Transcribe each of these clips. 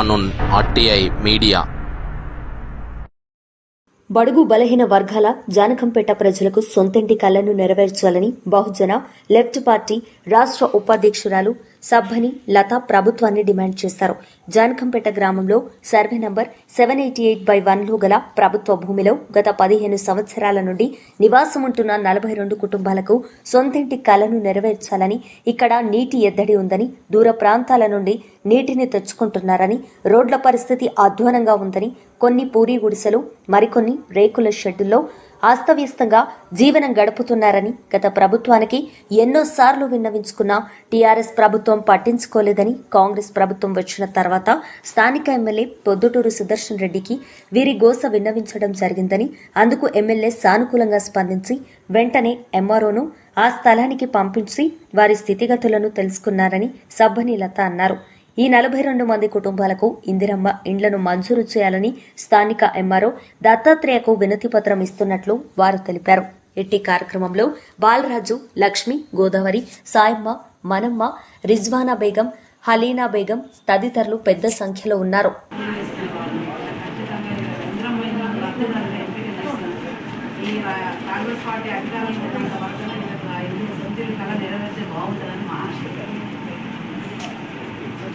కానున్ RTI media. బడుగు బలహీన వర్గాల జానకంపేట ప్రజలకు సొంతింటి కలను నెరవేర్చాలని బహుజన లెఫ్ట్ పార్టీ రాష్ట్ర ఉపాధ్యక్షురాలు సభ్యని లత ప్రభుత్వాన్ని డిమాండ్ చేశారు జానకంపేట గ్రామంలో survey number seven eighty eight by వన్లో గల ప్రభుత్వ భూమిలో గత పదిహేను సంవత్సరాల నుండి నివాసం ఉంటున్న నలభై రెండు కుటుంబాలకు సొంతింటి కలను నెరవేర్చాలని ఇక్కడ నీటి ఎద్దడి ఉందని దూర ప్రాంతాల నుండి నీటిని తెచ్చుకుంటున్నారని రోడ్ల పరిస్థితి అధ్వానంగా ఉందని కొన్ని పూరి గుడిసెలు మరికొన్ని రేకుల షెడ్డుల్లో అస్తవ్యస్తంగా జీవనం గడుపుతున్నారని గత ప్రభుత్వానికి ఎన్నోసార్లు విన్నవించుకున్న టీఆర్ఎస్ ప్రభుత్వం పట్టించుకోలేదని కాంగ్రెస్ ప్రభుత్వం వచ్చిన తర్వాత స్థానిక ఎమ్మెల్యే పొద్దుటూరు సుదర్శన్ రెడ్డికి వీరి గోస విన్నవించడం జరిగిందని అందుకు ఎమ్మెల్యే సానుకూలంగా స్పందించి వెంటనే ఎంఆర్ఓను ఆ స్థలానికి పంపించి వారి స్థితిగతులను తెలుసుకున్నారని సబ్బని లత అన్నారు. ఈ నలభై రెండు మంది కుటుంబాలకు ఇందిరమ్మ ఇండ్లను మంజూరు చేయాలని స్థానిక ఎంఆర్ఓ దత్తాత్రేయకు వినతి పత్రం ఇస్తున్నట్లు వారు తెలిపారు. ఇట్టి కార్యక్రమంలో బాలరాజు లక్ష్మి గోదావరి సాయమ్మ మనమ్మ రిజ్వానా బేగం హలీనా బేగం తదితరులు పెద్ద సంఖ్యలో ఉన్నారు. కాంగ్రెస్ పార్టీ అధికారంలో ఉన్నంత వరకు కళ నెరవేర్చే బాగుంటుందని మా ఆశ నలభై రెండు అనేది ఉంది సార్ మరి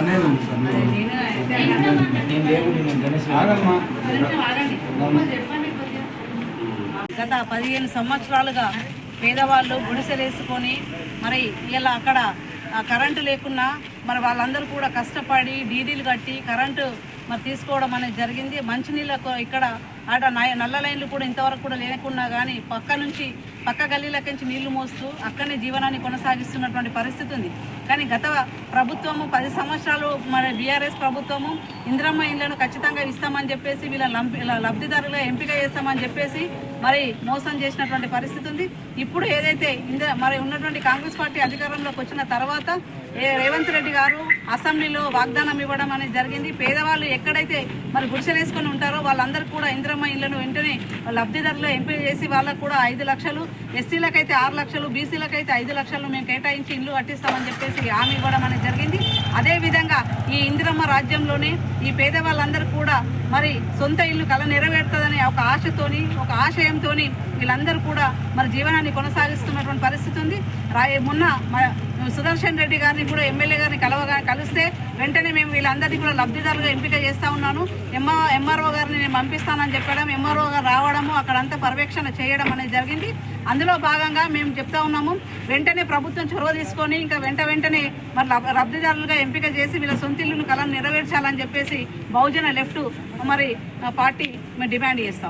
నేను గత పదిహేను సంవత్సరాలుగా పేదవాళ్ళు గుడిసెలేసుకొని మరి ఇలా అక్కడ ఆ కరెంటు లేకున్నా మరి వాళ్ళందరూ కూడా కష్టపడి డీడీలు కట్టి కరెంటు మరి తీసుకోవడం అనేది జరిగింది. మంచినీళ్ళకు ఇక్కడ ఆడ నల్ల లైన్లు కూడా ఇంతవరకు కూడా లేకున్నా కానీ పక్క నుంచి పక్క గల్లీలకి నుంచి నీళ్ళు మోస్తూ అక్కడనే జీవనాన్ని కొనసాగిస్తున్నటువంటి పరిస్థితి ఉంది. కానీ గత ప్రభుత్వము పది సంవత్సరాలు మన బీఆర్ఎస్ ప్రభుత్వము ఇందిరమ్మ ఇళ్ళను ఖచ్చితంగా ఇస్తామని చెప్పేసి వీళ్ళ లంపి ఇలా లబ్ధిదారులుగా ఎంపిక చేస్తామని చెప్పేసి మరి మోసం చేసినటువంటి పరిస్థితి ఉంది. ఇప్పుడు ఏదైతే ఇంద్ర మరి ఉన్నటువంటి కాంగ్రెస్ పార్టీ అధికారంలోకి వచ్చిన తర్వాత ఏ రేవంత్ రెడ్డి గారు అసెంబ్లీలో వాగ్దానం ఇవ్వడం అనేది జరిగింది. పేదవాళ్ళు ఎక్కడైతే మరి గుడిసెలు వేసుకొని ఉంటారో వాళ్ళందరూ కూడా ఇందిరమ్మ ఇళ్ళను వెంటనే లబ్ధిదారులు ఎంపిక చేసి వాళ్ళకు కూడా ఐదు లక్షలు ఎస్సీలకైతే ఆరు లక్షలు బీసీలకైతే ఐదు లక్షలు మేము కేటాయించి ఇల్లు కట్టిస్తామని చెప్పేసి హామీ ఇవ్వడం అనేది జరిగింది. అదేవిధంగా ఈ ఇందిరమ్మ రాజ్యంలోనే ఈ పేదవాళ్ళందరూ కూడా మరి సొంత ఇల్లు కళ నెరవేరుతుందనే ఒక ఆశతోని ఒక ఆశయంతోని వీళ్ళందరూ కూడా మరి జీవనాన్ని కొనసాగిస్తున్నటువంటి పరిస్థితి ఉంది. రా- మొన్న సుదర్శన్ రెడ్డి గారిని కూడా ఎమ్మెల్యే గారిని కలవగా కలిస్తే వెంటనే మేము వీళ్ళందరినీ కూడా లబ్ధిదారులుగా ఎంపిక చేస్తా ఉన్నాను. ఎంఆ ఎంఆర్ఓ గారిని నేను పంపిస్తానని చెప్పడం ఎంఆర్ఓ గారు రావడము అక్కడంతా పర్యవేక్షణ చేయడం అనేది జరిగింది. అందులో భాగంగా మేము చెప్తా ఉన్నాము వెంటనే ప్రభుత్వం చొరవ తీసుకొని ఇంకా వెంట వెంటనే మరి లబ్ధిదారులుగా ఎంపిక చేసి వీళ్ళ సొంత ఇల్లును కళను నెరవేర్చాలని చెప్పేసి బహుజన లెఫ్ట్ మరి పార్టీ మేము డిమాండ్ చేస్తాం